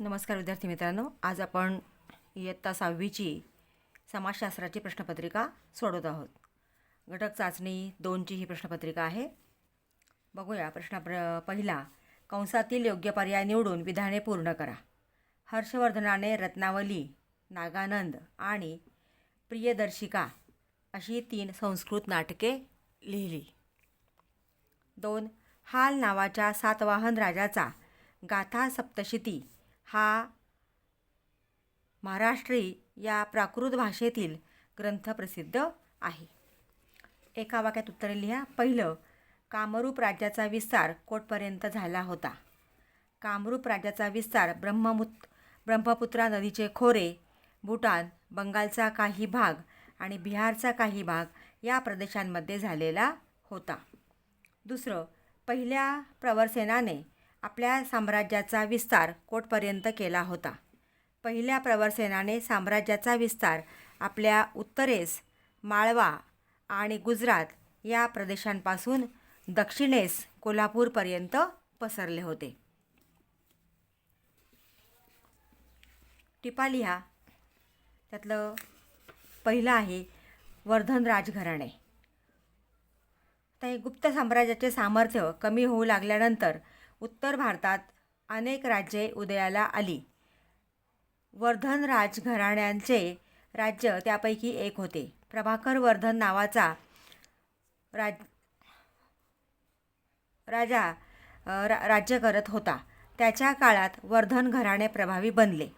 नमस्कार विद्यार्थी मित्रांनो. आज आपण इयत्ता सहावीची समाजशास्त्राची प्रश्नपत्रिका सोडवत आहोत. घटक चाचणी दोनची ही प्रश्नपत्रिका आहे. बघूया प्रश्न प्र पहिला कंसातील योग्य पर्याय निवडून विधाने पूर्ण करा. हर्षवर्धनाने रत्नावली नागानंद आणि प्रियदर्शिका अशी तीन संस्कृत नाटके लिहिली. दोन हाल नावाच्या सातवाहन राजाचा गाथा सप्तशती हा महाराष्ट्री या प्राकृत भाषेतील ग्रंथ प्रसिद्ध आहे. एका वाक्यात उत्तरे लिहा. पहिलं कामरूप राज्याचा विस्तार कोटपर्यंत झाला होता. कामरूप राज्याचा विस्तार ब्रह्ममुत ब्रह्मपुत्रा नदीचे खोरे भूटान बंगालचा काही भाग आणि बिहारचा काही भाग या प्रदेशांमध्ये झालेला होता. दुसरं पहिल्या प्रवरसेनाने आपल्या साम्राज्याचा विस्तार कोटपर्यंत केला होता. पहिल्या प्रवरसेनाने साम्राज्याचा विस्तार आपल्या उत्तरेस माळवा आणि गुजरात या प्रदेशांपासून दक्षिणेस कोल्हापूरपर्यंत पसरले होते. टिपा लिहा. त्यातलं पहिलं आहे वर्धन राजघराणे. आता हे गुप्त साम्राज्याचे सामर्थ्य कमी होऊ लागल्यानंतर उत्तर भारतात अनेक राज्ये उदयाला आली. वर्धन राजघराण्यांचे राज्य त्यापैकी एक होते. प्रभाकर वर्धन नावाचा राज राजा रा राज्य करत होता. त्याच्या काळात वर्धन घराणे प्रभावी बनले.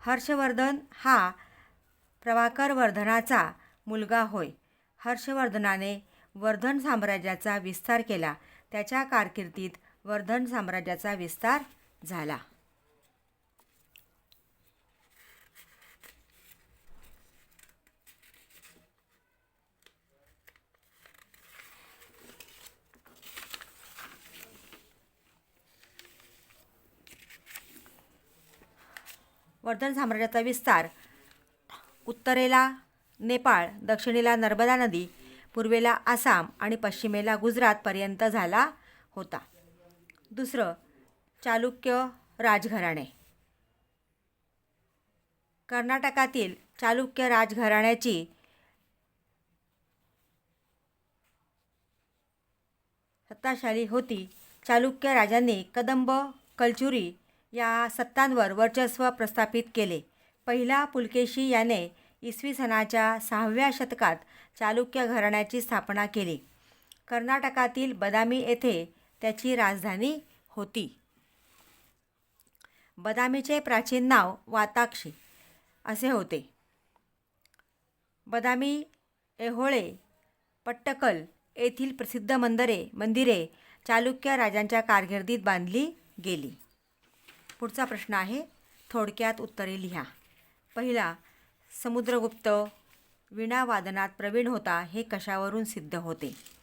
हर्षवर्धन हा प्रभाकर वर्धनाचा मुलगा होय. हर्षवर्धनाने वर्धन साम्राज्याचा विस्तार केला. त्याच्या कारकिर्दीत वर्धन साम्राज्याचा विस्तार झाला. वर्धन साम्राज्याचा विस्तार उत्तरेला नेपाळ दक्षिणेला नर्मदा नदी पूर्वेला आसाम आणि पश्चिमेला गुजरातपर्यंत झाला होता. दुसरं चालुक्य राजघराणे. कर्नाटकातील चालुक्य राजघराण्याची सत्ताशाली होती. चालुक्य राजांनी कदंब कलचुरी या सत्तांवर वर्चस्व प्रस्थापित केले. पहिला पुलकेशी याने इसवी सनाच्या सहाव्या शतकात चालुक्य घराण्याची स्थापना केली. कर्नाटकातील बदामी येथे त्याची राजधानी होती. बदामीचे प्राचीन नाव वाताक्षी असे होते. बदामी एहोळे पट्टकल येथील प्रसिद्ध मंदिरे मंदिरे चालुक्य राजांच्या कारकिर्दीत बांधली गेली. पुढचा प्रश्न आहे थोडक्यात उत्तरे लिहा. पहिला समुद्रगुप्त वीणावादनात प्रवीण होता हे कशावरून सिद्ध होते?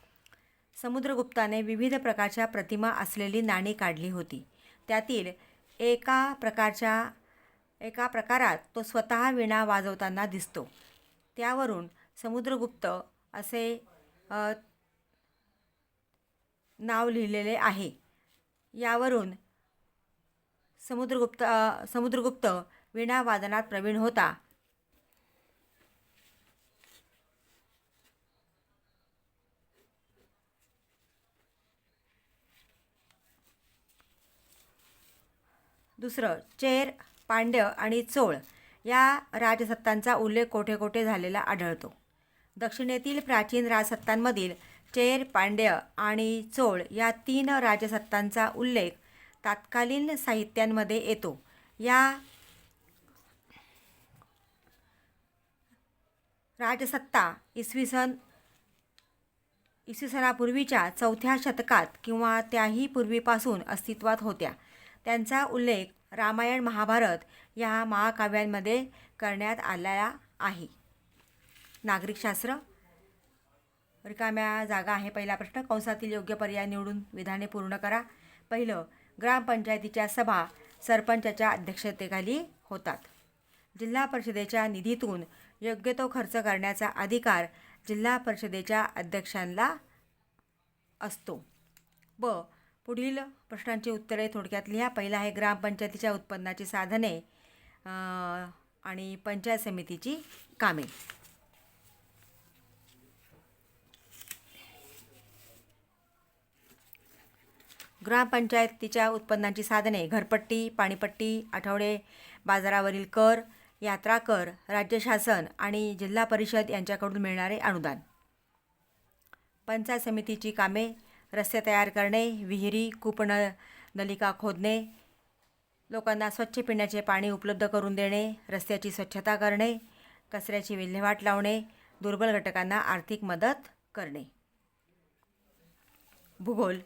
समुद्रगुप्ताने विविध प्रकारच्या प्रतिमा असलेली नाणी काढली होती. त्यातील एका प्रकारच्या एका प्रकारात तो स्वतः वीणा वाजवताना दिसतो. त्यावरून समुद्रगुप्त असे नाव लिहिलेले आहे. यावरून समुद्रगुप्त समुद्रगुप्त वीणा वादनात प्रवीण होता. दुसरं चेर पांड्य आणि चोळ या राजसत्तांचा उल्लेख कोठे कोठे झालेला आढळतो? दक्षिणेतील प्राचीन राजसत्तांमधील चेर पांड्य आणि चोळ या तीन राजसत्तांचा उल्लेख तात्कालीन साहित्यांमध्ये येतो. या राजसत्ता इसवी सन इसवी सनापूर्वीच्या चौथ्या शतकात किंवा त्याही पूर्वीपासून अस्तित्वात होत्या. त्यांचा उल्लेख रामायण महाभारत या महाकाव्यांमध्ये करण्यात आलेला आहे. नागरिकशास्त्र रिकाम्या जागा आहे पहिला प्रश्न. कंसातील योग्य पर्याय निवडून विधाने पूर्ण करा. पहिलं ग्रामपंचायतीच्या सभा सरपंचाच्या अध्यक्षतेखाली होतात. जिल्हा परिषदेच्या निधीतून योग्य तो खर्च करण्याचा अधिकार जिल्हा परिषदेच्या अध्यक्षांना असतो. ब पुढील प्रश्नांची उत्तरे थोडक्यात लिहा. पहिला आहे ग्रामपंचायतीच्या उत्पन्नाची साधने आणि पंचायत समितीची कामे. ग्रामपंचायतीच्या उत्पन्नाची साधने घरपट्टी पाणीपट्टी आठवडे बाजारावरील कर यात्रा कर राज्य शासन आणि जिल्हा परिषद यांच्याकडून मिळणारे अनुदान. पंचायत समितीची कामे रस्ते तयार करणे विहिरी कूपन नलिका खोदणे लोकांना स्वच्छ पिण्याचे पाणी उपलब्ध करून देणे रस्त्याची स्वच्छता करणे कचऱ्याची विल्हेवाट लावणे दुर्बल घटकांना आर्थिक मदत करणे. भूगोल.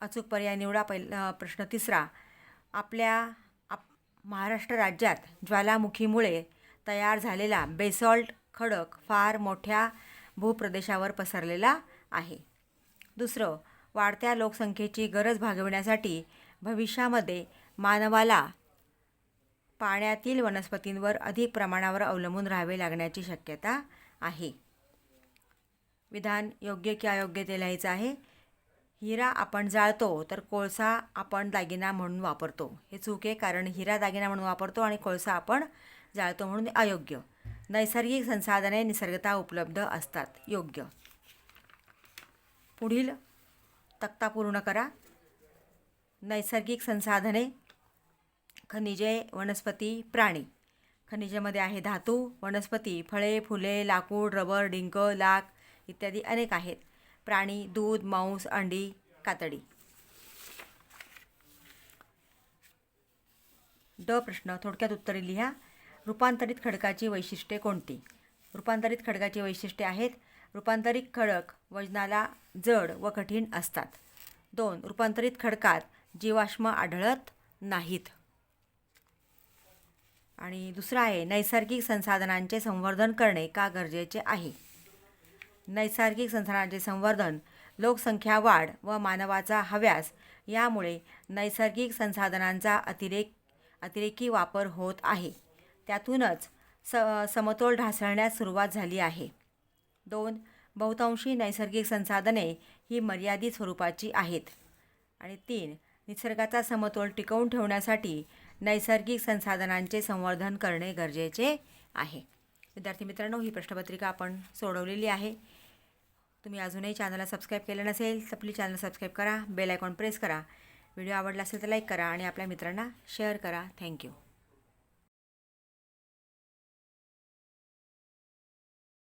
अचूक पर्याय निवडा पहिला प्रश्न तिसरा. आपल्या आप महाराष्ट्र राज्यात ज्वालामुखीमुळे तयार झालेला बेसॉल्ट खडक फार मोठ्या भूप्रदेशावर पसरलेला आहे. दुसरं वाढत्या लोकसंख्येची गरज भागविण्यासाठी भविष्यामध्ये मानवाला पाण्यातील वनस्पतींवर अधिक प्रमाणावर अवलंबून राहावे लागण्याची शक्यता आहे. विधान योग्य की अयोग्य ते लिहायचं आहे? हिरा आपण जाळतो तर कोळसा आपण दागिना म्हणून वापरतो. हे चूक आहे कारण हिरा दागिना म्हणून वापरतो आणि कोळसा आपण जाळतो म्हणून अयोग्य. नैसर्गिक संसाधने निसर्गता उपलब्ध असतात. योग्य. पुढील तक्ता पूर्ण करा. नैसर्गिक संसाधने खनिजे वनस्पती प्राणी. खनिजेमध्ये आहे धातू वनस्पती फळे फुले लाकूड रबर डिंक लाक इत्यादी अनेक आहेत. प्राणी दूध मांस अंडी कातडी. ड प्रश्न थोडक्यात उत्तरे लिहा. रूपांतरित खडकाची वैशिष्ट्ये कोणती? रूपांतरित खडकाची वैशिष्ट्ये आहेत. रूपांतरित खडक वजनाला जड व कठीण असतात. दोन रूपांतरित खडकात जीवाश्म आढळत नाहीत. आणि दुसरं आहे नैसर्गिक संसाधनांचे संवर्धन करणे का गरजेचे आहे? नैसर्गिक संसाधनांचे संवर्धन लोकसंख्या वाढ व मानवाचा हव्यास यामुळे नैसर्गिक संसाधनांचा अतिरेक अतिरेकी वापर होत आहे. त्यातूनच स समतोल ढासळण्यास सुरुवात झाली आहे. दोन बहुतांशी नैसर्गिक संसाधने ही मर्यादित स्वरूपाची आहेत. आणि तीन निसर्गाचा समतोल टिकवून ठेवण्यासाठी नैसर्गिक संसाधनांचे संवर्धन करणे गरजेचे आहे. विद्यार्थी मित्रांनो ही प्रश्नपत्रिका आपण सोडवलेली आहे. तुम्ही अजूनही चॅनलला सबस्क्राईब केलं नसेल तर प्लीज चॅनल सबस्क्राईब करा बेल आयकॉन प्रेस करा. व्हिडिओ आवडला असेल तर लाईक करा आणि आपल्या मित्रांना शेअर करा. थँक्यू.